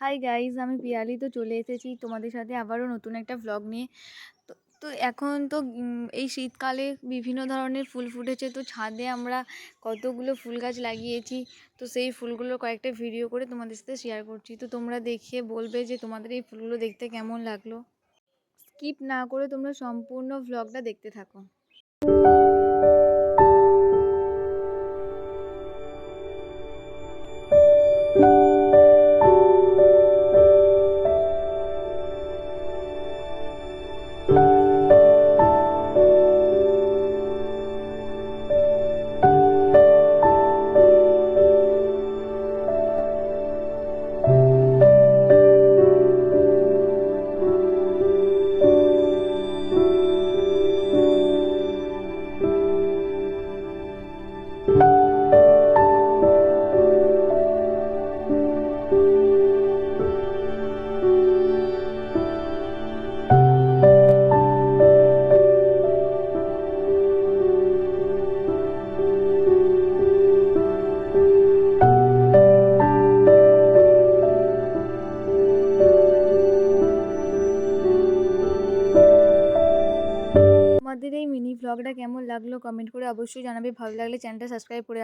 Hi guys আমি পিয়ালি। তো চলে এসেছি তোমাদের সাথে আবারও নতুন একটা ভ্লগ নিয়ে। তো তো এখন তো এই শীতকালে বিভিন্ন ধরনের ফুল ফুটেছে। তো ছাদে আমরা কতগুলো ফুল গাছ লাগিয়েছি। তো সেই ফুলগুলোর কয়েকটা ভিডিও করে তোমাদের সাথে শেয়ার করছি। তো তোমরা দেখে বলবে যে তোমাদের এই ফুলগুলো দেখতে কেমন লাগল। স্কিপ না করে তোমরা সম্পূর্ণ ভ্লগটা দেখতে থাকো। তোমাদের এই মিনি ভ্লগটা কেমন লাগল? কমেন্ট করে অবশ্যই জানাবে। ভালো লাগলে চ্যানেলটা সাবস্ক্রাইব করে